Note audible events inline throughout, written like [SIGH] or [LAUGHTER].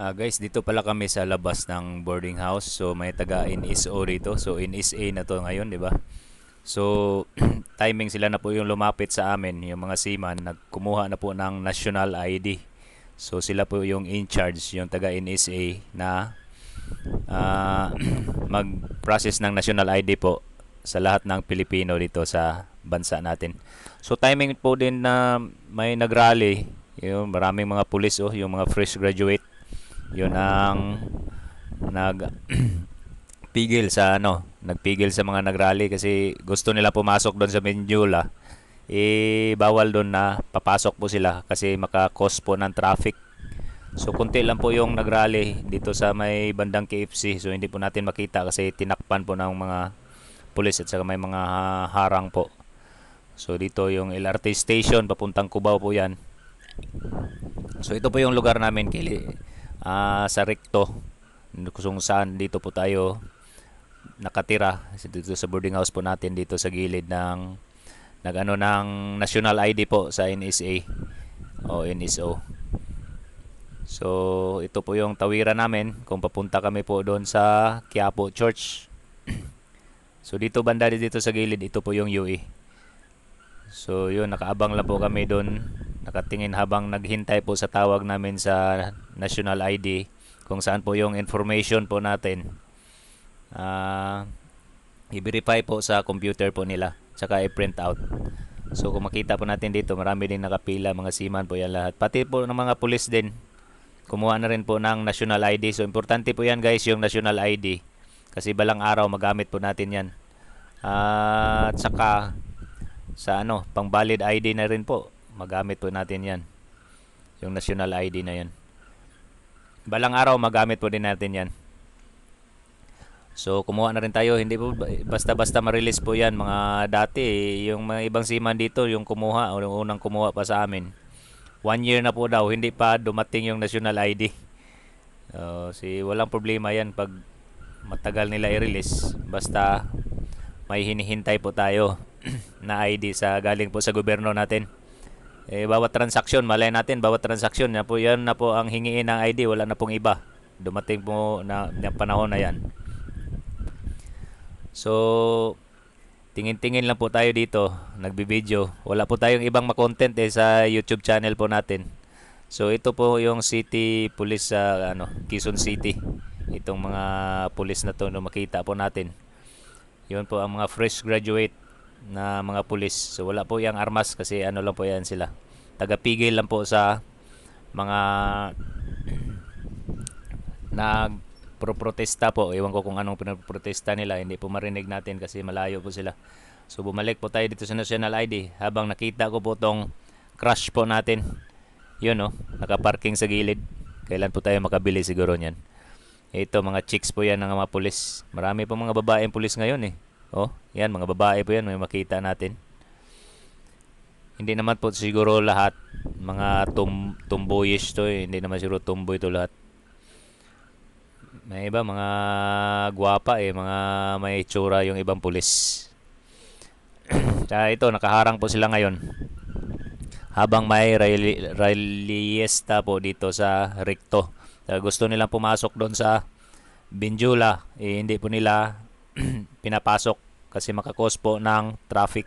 Ah, guys, dito pala kami sa labas ng boarding house. So may taga NSO rito. So NSA na to ngayon, 'di ba? So [CLEARS THROAT] timing sila na po yung lumapit sa amin, yung mga seaman, nagkumuha na po ng national ID. So sila po yung in charge, yung taga NSA na ah, [CLEARS THROAT] mag-process ng national ID po sa lahat ng Pilipino dito sa bansa natin. So timing po din na may nagrally, yung maraming mga pulis oh, yung mga fresh graduate yun ang nag [CLEARS THROAT] pigil sa ano, nagpigil sa mga nagrally kasi gusto nila pumasok doon sa Mindula. Eh bawal doon na papasok po sila kasi maka-cause po ng traffic. So kunti lang po yung nagrally dito sa may bandang KFC. So hindi po natin makita kasi tinakpan po ng mga pulis at saka may mga harang po. So dito yung LRT station papuntang Cubao po 'yan. So ito po yung lugar namin kili ah, sa Recto kung saan dito po tayo nakatira dito sa boarding house po natin dito sa gilid ng nagano ng national ID po sa NSA o NSO. So ito po yung tawiran namin kung papunta kami po doon sa Quiapo Church. [CLEARS THROAT] so dito banda dito sa gilid ito po yung UE. So yun nakaabang lang po kami doon nakatingin habang naghintay po sa tawag namin sa national ID kung saan po yung information po natin. Uh, i-verify po sa computer po nila tsaka i-print out. So kung makita po natin dito marami din nakapila mga seaman po yan lahat. Pati po ng mga pulis din kumuha na rin po ng national ID so importante po yan guys yung national ID kasi balang araw magamit po natin yan. Uh, at saka sa ano pang valid ID na rin po magamit po natin yan. Yung national ID na yan balang araw magamit po din natin yan. So kumuha na rin tayo. Hindi po basta basta ma-release po yan. Mga dati yung mga ibang seaman dito yung kumuha o yung unang kumuha pa sa amin one year na po daw. Hindi pa dumating yung national ID uh, si walang problema yan pag matagal nila i-release. Basta may hinihintay po tayo [CLEARS THROAT] na ID sa galing po sa gobyerno natin eh, bawat transaksyon, malay natin, bawat transaksyon, na po, yan na po ang hingiin ng ID, wala na pong iba. Dumating po na, na panahon na yan. So, tingin-tingin lang po tayo dito, nagbibideo. Wala po tayong ibang makontent eh sa YouTube channel po natin. So, ito po yung City Police sa uh, ano, Quezon City. Itong mga pulis na to no makita po natin. Yun po ang mga fresh graduate na mga pulis. So wala po yung armas kasi ano lang po yan sila. Tagapigil lang po sa mga [CLEARS THROAT] nag protesta po. Ewan ko kung anong pinoprotesta nila. Hindi po marinig natin kasi malayo po sila. So bumalik po tayo dito sa National ID habang nakita ko po tong crush po natin. Yun no, nakaparking sa gilid. Kailan po tayo makabili siguro niyan. Ito mga chicks po yan ng mga pulis. Marami po mga babaeng pulis ngayon eh. Oh, yan mga babae po yan, may makita natin. Hindi naman po siguro lahat mga tum tomboyish to eh. Hindi naman siguro tomboy to lahat. May iba mga gwapa eh, mga may itsura yung ibang pulis. [CLEARS THROAT] Kaya ito, nakaharang po sila ngayon. Habang may rallyesta po dito sa Recto. Kaya gusto nilang pumasok doon sa Binjula, eh, hindi po nila [CLEARS THROAT] pinapasok kasi makakos po ng traffic.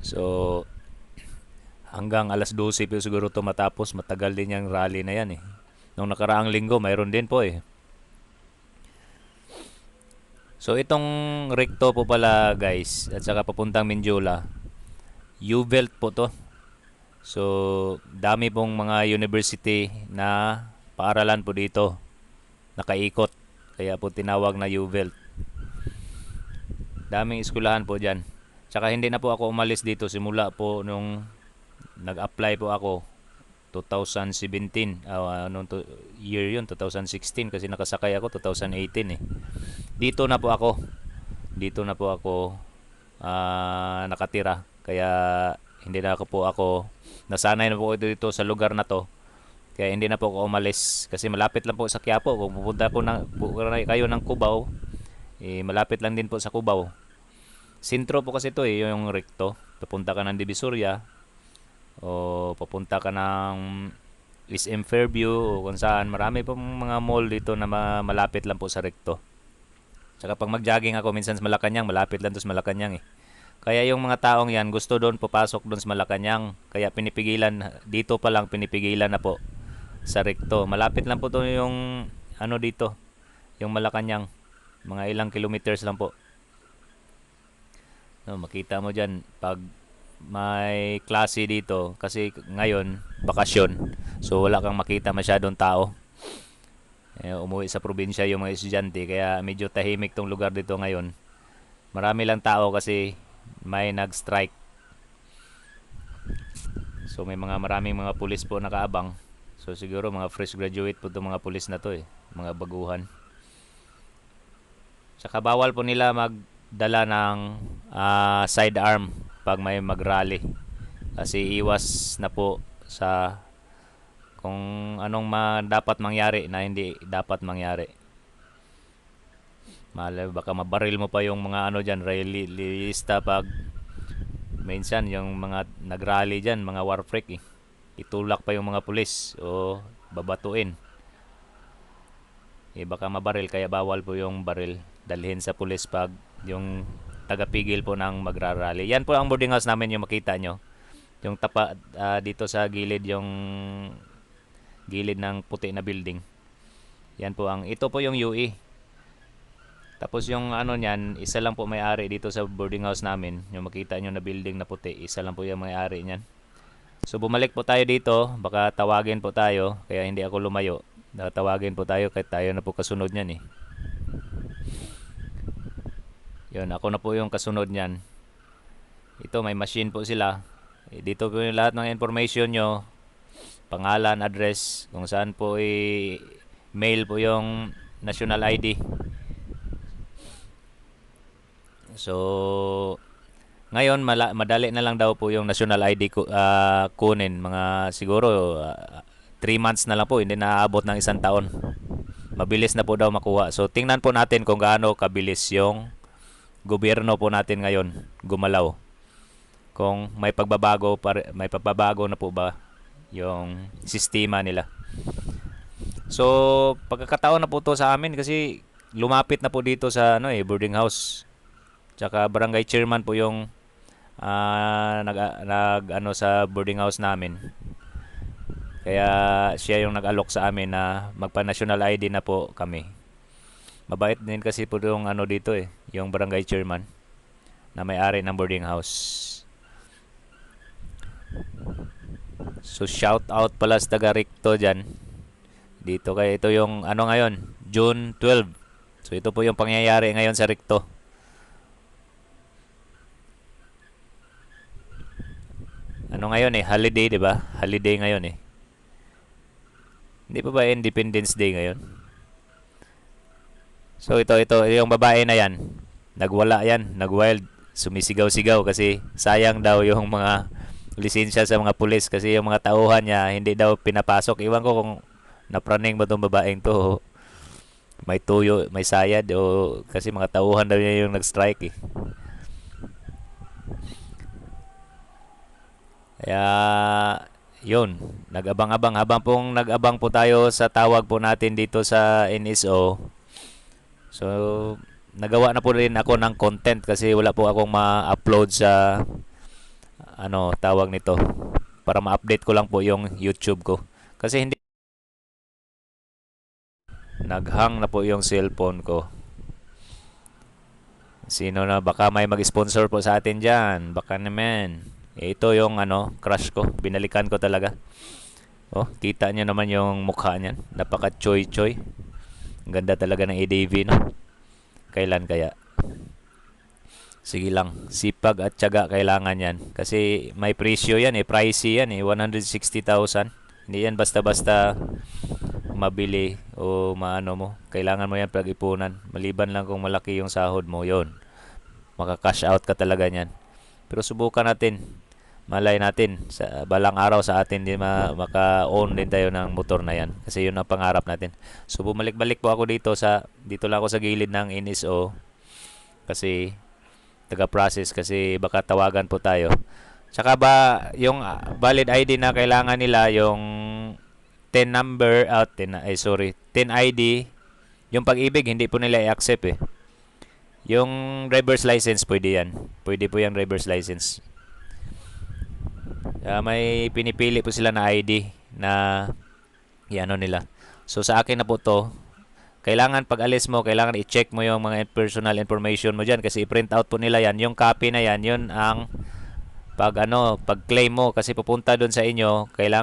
So, hanggang alas 12 po siguro to matapos. Matagal din yung rally na yan eh. Nung nakaraang linggo, mayroon din po eh. So, itong recto po pala guys, at saka papuntang Minjula, U-belt po to. So, dami pong mga university na paaralan po dito. Nakaikot kaya po tinawag na U-Belt. Daming eskwelahan po dyan. Tsaka hindi na po ako umalis dito. Simula po nung nag-apply po ako 2017 uh, anong to, year yun? 2016 kasi nakasakay ako 2018 eh. Dito na po ako. Dito na po ako uh, nakatira. Kaya hindi na ako po ako nasanay na po dito sa lugar na to kaya hindi na po ako umalis kasi malapit lang po sa Quiapo. Kung pupunta po ng, kayo ng Cubao, eh, malapit lang din po sa Cubao. Sintro po kasi ito eh, yung recto. Papunta ka ng Divisoria o papunta ka ng SM Fairview o kung saan. Marami pong mga mall dito na ma- malapit lang po sa Recto. Tsaka pag mag-jogging ako minsan sa Malacanang, malapit lang to sa Malacanang eh. Kaya yung mga taong yan gusto doon papasok doon sa Malacanang. Kaya pinipigilan, dito pa lang pinipigilan na po sa Recto. Malapit lang po to yung ano dito, yung Malacanang. Mga ilang kilometers lang po. No, makita mo dyan pag may klase dito kasi ngayon bakasyon so wala kang makita masyadong tao eh, umuwi sa probinsya yung mga estudyante kaya medyo tahimik tong lugar dito ngayon marami lang tao kasi may nag-strike so may mga maraming mga pulis po nakaabang so siguro mga fresh graduate po itong mga pulis na to eh mga baguhan Saka bawal po nila magdala ng ah, sidearm pag may mag-rally. Kasi iwas na po sa kung anong ma- dapat mangyari na hindi dapat mangyari. Malay baka mabaril mo pa yung mga ano diyan, realista pag minsan yung mga nagrally diyan, mga war freak eh. Itulak pa yung mga pulis o babatuin. Eh baka mabaril kaya bawal po yung baril dalhin sa pulis pag yung tagapigil po ng magrarally. Yan po ang boarding house namin yung makita nyo. Yung tapa ah, dito sa gilid yung gilid ng puti na building. Yan po ang ito po yung UE. Tapos yung ano niyan, isa lang po may-ari dito sa boarding house namin. Yung makita nyo na building na puti, isa lang po yung may-ari niyan. So bumalik po tayo dito, baka tawagin po tayo, kaya hindi ako lumayo. Tawagin po tayo kahit tayo na po kasunod niyan eh. Yun, ako na po yung kasunod niyan. Ito, may machine po sila. Eh, Dito po yung lahat ng information nyo. Pangalan, address, kung saan po i mail po yung national ID. So, ngayon mala- madali na lang daw po yung national ID ku- ah, kunin. Mga siguro 3 months na lang po, hindi na aabot ng isang taon. Mabilis na po daw makuha. So, tingnan po natin kung gaano kabilis yung gobyerno po natin ngayon gumalaw. Kung may pagbabago pa, may pagbabago na po ba yung sistema nila. So, pagkakataon na po to sa amin kasi lumapit na po dito sa ano eh, boarding house. Tsaka barangay chairman po yung ah, nag, nag ano sa boarding house namin. Kaya siya yung nag-alok sa amin na magpa-national ID na po kami. Mabait din kasi po yung ano dito eh, yung barangay chairman na may-ari ng boarding house. So shout out pala sa taga Ricto dyan. Dito kay ito yung ano ngayon, June 12. So ito po yung pangyayari ngayon sa Ricto. Ano ngayon eh, holiday 'di ba? Holiday ngayon eh. Hindi pa ba Independence Day ngayon? So ito ito yung babae na yan. Nagwala yan, nagwild, sumisigaw-sigaw kasi sayang daw yung mga lisensya sa mga pulis kasi yung mga tauhan niya hindi daw pinapasok. Iwan ko kung napraning ba tong babaeng to. May tuyo, may sayad o kasi mga tauhan daw niya yung nag-strike eh. Kaya yun, nag-abang-abang habang pong nag-abang po tayo sa tawag po natin dito sa NSO. So, nagawa na po rin ako ng content kasi wala po akong ma-upload sa ano, tawag nito para ma-update ko lang po yung YouTube ko. Kasi hindi naghang na po yung cellphone ko. Sino na baka may mag-sponsor po sa atin diyan? Baka naman. Ito yung ano, crush ko. Binalikan ko talaga. Oh, kita niyo naman yung mukha niyan. Napaka choy choy. Ang ganda talaga ng ADV, no? Kailan kaya? Sige lang, sipag at tiyaga kailangan yan. Kasi may presyo yan eh, pricey yan eh, 160,000. Hindi yan basta-basta mabili o maano mo. Kailangan mo yan pag-ipunan. Maliban lang kung malaki yung sahod mo, yon Maka-cash out ka talaga niyan. Pero subukan natin. Malay natin sa balang araw sa atin din ma- maka-own din tayo ng motor na yan kasi yun ang pangarap natin. So bumalik-balik po ako dito sa dito lang ako sa gilid ng NSO kasi taga-process kasi baka tawagan po tayo. Tsaka ba yung ah, valid ID na kailangan nila yung 10 number, out 10, ay sorry, 10 ID, yung pag-ibig, hindi po nila i-accept eh. Yung driver's license, pwede yan. Pwede po yung driver's license. Kaya may pinipili po sila na ID na i-ano nila. So sa akin na po to, kailangan pag alis mo, kailangan i-check mo yung mga personal information mo dyan kasi i-print out po nila yan. Yung copy na yan, yun ang pag ano, pag claim mo kasi pupunta doon sa inyo, kailangan